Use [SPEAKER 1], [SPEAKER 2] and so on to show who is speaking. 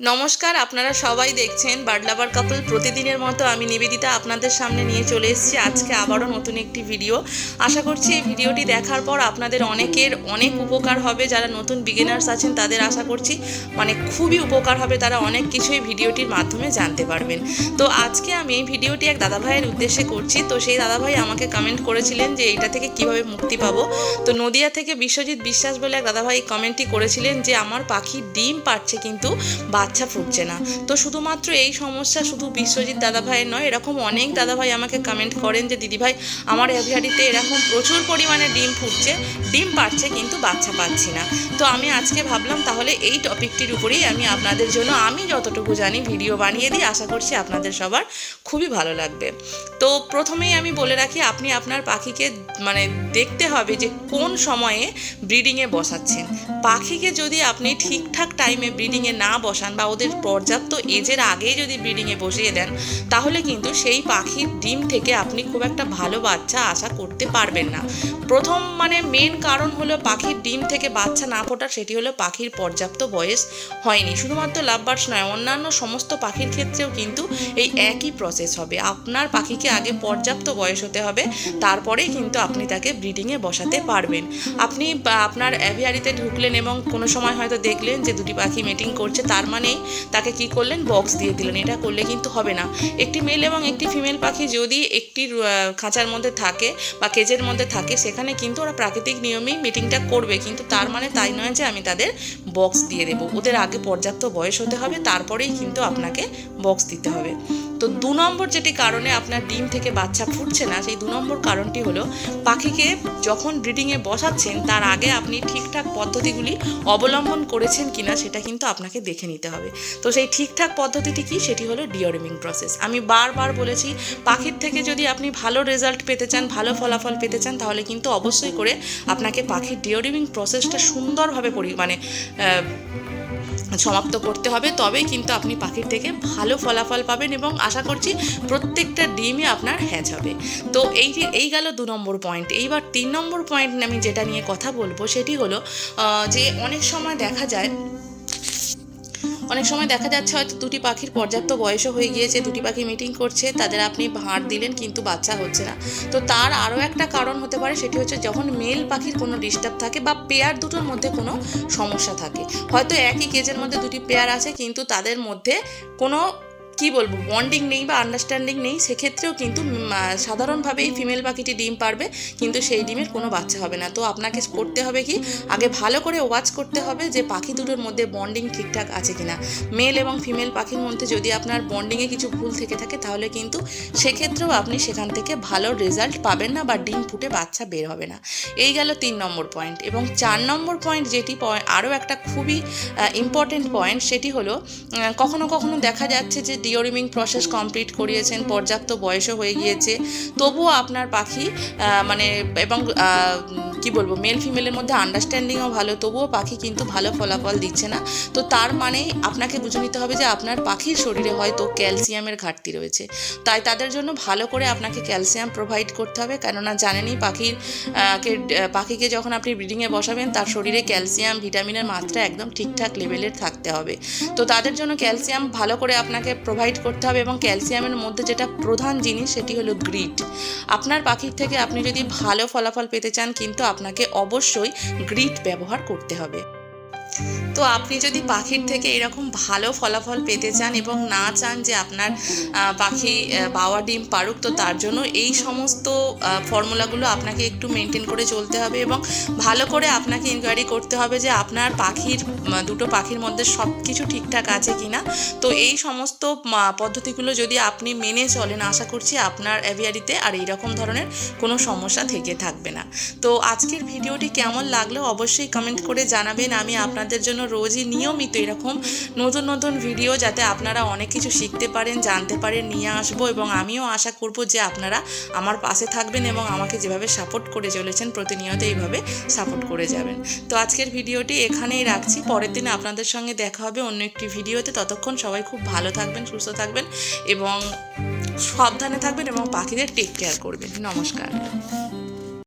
[SPEAKER 1] নমস্কার, আপনারা সবাই দেখছেন বার্ড লাভার কাপল। প্রতিদিনের মতো আমি নিবেদিতা আপনাদের সামনে নিয়ে চলে এসেছি আজকে আবারও নতুন একটি ভিডিও। আশা করছি এই ভিডিওটি দেখার পর আপনাদের অনেকের অনেক উপকার হবে। যারা নতুন বিগিনার্স আছেন, তাদের আশা করছি মানে খুবই উপকার হবে। তারা অনেক কিছুই ভিডিওটির মাধ্যমে জানতে পারবেন। তো আজকে আমি এই ভিডিওটি এক দাদাভাইয়ের উদ্দেশ্যে করছি। তো সেই দাদাভাই আমাকে কমেন্ট করেছিলেন যে এইটা থেকে কীভাবে মুক্তি পাবো। তো নদিয়া থেকে বিশ্বজিৎ বিশ্বাস বলে এক দাদাভাই কমেন্টটি করেছিলেন যে, আমার পাখি ডিম পাচ্ছে কিন্তু বাচ্চা ফুটছে না। তো শুধুমাত্র এই সমস্যা শুধু বিশ্বজিৎ দাদাভাইয়ের নয়, এরকম অনেক দাদাভাই আমাকে কমেন্ট করেন যে, দিদিভাই, আমার অ্যাভিয়ারিতে এরকম প্রচুর পরিমাণে ডিম ফুটছে, ডিম পাচ্ছে কিন্তু বাচ্চা পাচ্ছি না। তো আমি আজকে ভাবলাম তাহলে এই টপিকটির উপরেই আমি আপনাদের জন্য আমি যতটুকু জানি ভিডিও বানিয়ে দিই। আশা করছি আপনাদের সবার খুবই ভালো লাগবে। তো প্রথমেই আমি বলে রাখি, আপনি আপনার পাখিকে মানে দেখতে হবে যে কোন সময়ে ব্রিডিংয়ে বসাচ্ছেন। পাখিকে যদি আপনি ঠিকঠাক টাইমে ব্রিডিংয়ে না বসান বা ওদের পর্যাপ্ত এজের আগেই যদি ব্রিডিংয়ে বসিয়ে দেন, তাহলে কিন্তু সেই পাখির ডিম থেকে আপনি খুব একটা ভালো বাচ্চা আশা করতে পারবেন না। প্রথম মানে মেন কারণ হলো পাখির ডিম থেকে বাচ্চা না ফোটার, সেটি হলো পাখির পর্যাপ্ত বয়স হয়নি। শুধুমাত্র লাভবার্ডস নয়, অন্যান্য সমস্ত পাখির ক্ষেত্রেও কিন্তু এই একই প্রসেস হবে। আপনার পাখিকে আগে পর্যাপ্ত বয়স হতে হবে, তারপরেই কিন্তু আপনি তাকে ব্রিডিংয়ে বসাতে পারবেন। আপনি আপনার অ্যাভিয়ারিতে ঢুকলেন এবং কোনো সময় হয়তো দেখলেন যে দুটি পাখি মিটিং করছে, তার মানেই তাকে কি করলেন? বক্স দিয়ে দিলেন। এটা করলে কিন্তু হবে না। একটি মেল এবং একটি ফিমেল পাখি যদি একটি খাঁচার মধ্যে থাকে বা কেজের মধ্যে থাকে, সেখানে কিন্তু ওরা প্রাকৃতিক নিয়মেই মিটিংটা করবে। কিন্তু তার মানে তাই নয় যে আমি তাদের বক্স দিয়ে দেবো। ওদের আগে পর্যাপ্ত বয়স হতে হবে, তারপরেই কিন্তু আপনাকে বক্স দিতে হবে। তো দু নম্বর যেটি কারণে আপনার ডিম থেকে বাচ্চা ফুটছে না, সেই দু নম্বর কারণটি হলো পাখিকে যখন ব্রিডিংয়ে বসাচ্ছেন, তার আগে আপনি ঠিকঠাক পদ্ধতিগুলি অবলম্বন করেছেন কিনা সেটা কিন্তু আপনাকে দেখে নিতে হবে। তো সেই ঠিকঠাক পদ্ধতিটি কি? সেটি হলো ডিওরিমিং প্রসেস আমি বারবার বলেছি, পাখির থেকে যদি আপনি ভালো রেজাল্ট পেতে চান, ভালো ফলাফল পেতে চান, তাহলে কিন্তু অবশ্যই করে আপনাকে পাখির ডিওরিমিং প্রসেসটা সুন্দরভাবে পরি মানে সমাপ্ত করতে হবে। তবেই কিন্তু আপনি পাখির থেকে ভালো ফলাফল পাবেন এবং আশা করছি প্রত্যেকটা ডিমই আপনার হ্যাচ হবে। তো এই যে, এই গেল দু নম্বর পয়েন্ট এইবার তিন নম্বর পয়েন্ট আমি যেটা নিয়ে কথা বলব, সেটি হলো যে অনেক সময় দেখা যায় অনেক সময় দেখা যাচ্ছে হয়তো দুটি পাখির পর্যাপ্ত বয়সও হয়ে গিয়েছে, দুটি পাখি মিটিং করছে, তাদের আপনি ভাঁড় দিলেন কিন্তু বাচ্চা হচ্ছে না। তো তার আরও একটা কারণ হতে পারে, সেটি হচ্ছে যখন মেল পাখির কোনো ডিস্টার্ব থাকে বা পেয়ার দুটোর মধ্যে কোনো সমস্যা থাকে। হয়তো একই কেজের মধ্যে দুটি পেয়ার আছে, কিন্তু তাদের মধ্যে কোনো কি বলব বন্ডিং নেই বা আন্ডারস্ট্যান্ডিং নেই, সেক্ষেত্রেও কিন্তু সাধারণভাবেই ফিমেল পাখিটি ডিম পারবে, কিন্তু সেই ডিমের কোনো বাচ্চা হবে না। তো আপনাকে করতে হবে কি, আগে ভালো করে ওয়াচ করতে হবে যে পাখি দুটোর মধ্যে বন্ডিং ঠিকঠাক আছে কিনা। মেল এবং ফিমেল পাখির মধ্যে যদি আপনার বন্ডিংয়ে কিছু ভুল থেকে থাকে, তাহলে কিন্তু সেক্ষেত্রেও আপনি সেখান থেকে ভালো রেজাল্ট পাবেন না বা ডিম ফুটে বাচ্চা বের হবে না। এই গেল তিন নম্বর পয়েন্ট এবং চার নম্বর পয়েন্ট যেটি আরও একটা খুবই ইম্পর্টেন্ট পয়েন্ট সেটি হলো কখনো কখনো দেখা যাচ্ছে যে ডিওরিমিং প্রসেস কমপ্লিট করিয়েছেন, পর্যাপ্ত বয়সও হয়ে গিয়েছে। তবুও আপনার পাখি মানে এবং কি বলব মেল ফিমেলের মধ্যে আন্ডারস্ট্যান্ডিংও ভালো, তবুও পাখি কিন্তু ভালো ফলাফল দিচ্ছে না। তো তার মানে আপনাকে বুঝে নিতে হবে যে আপনার পাখির শরীরে হয়তো ক্যালসিয়ামের ঘাটতি রয়েছে। তাই তাদের জন্য ভালো করে আপনাকে ক্যালসিয়াম প্রোভাইড করতে হবে। কেননা জানেনই পাখির কে, পাখিকে যখন আপনি ব্রিডিংয়ে বসাবেন, তার শরীরে ক্যালসিয়াম ভিটামিনের মাত্রা একদম ঠিকঠাক লেভেলের থাকতে হবে। তো তাদের জন্য ক্যালসিয়াম ভালো করে আপনাকে প্রোভাইড করতে হবে এবং ক্যালসিয়ামের মধ্যে যেটা প্রধান জিনিস সেটি হলো গ্রিট আপনার পাখির থেকে আপনি যদি ভালো ফলাফল পেতে চান কিন্তু আপনাকে অবশ্যই গ্রিট ব্যবহার করতে হবে। তো আপনি যদি পাখির থেকে এরকম ভালো ফলাফল পেতে চান এবং না চান যে আপনার পাখি বাবা ডিম পারুক তো তার জন্য এই সমস্ত ফর্মুলাগুলো আপনাকে একটু মেনটেন করে চলতে হবে এবং ভালো করে আপনাকে ইনকোয়ারি করতে হবে যে আপনার পাখির দুটো পাখির মধ্যে সব কিছু ঠিকঠাক আছে কি না তো এই সমস্ত পদ্ধতিগুলো যদি আপনি মেনে চলেন, আশা করছি আপনার অ্যাভিয়ারিতে আর এই রকম ধরনের কোনো সমস্যা থেকে থাকবে না। তো আজকের ভিডিওটি কেমন লাগল অবশ্যই কমেন্ট করে জানাবেন। আমি আপনাদের জন্য রোজই নিয়মিত এরকম নতুন নতুন ভিডিও যাতে আপনারা অনেক কিছু শিখতে পারেন, জানতে পারেন, নিয়ে আসব এবং আমিও আশা করব যে আপনারা আমার পাশে থাকবেন এবং আমাকে যেভাবে সাপোর্ট করে চলেছেন, প্রতিনিয়ত এইভাবে সাপোর্ট করে যাবেন। তো আজকের ভিডিওটি এখানেই রাখছি। পরের দিন আপনাদের সঙ্গে দেখা হবে অন্য একটি ভিডিওতে ততক্ষণ সবাই খুব ভালো থাকবেন, সুস্থ থাকবেন এবং সাবধানে থাকবেন এবং পাখিদের টেক কেয়ার করবেন। নমস্কার।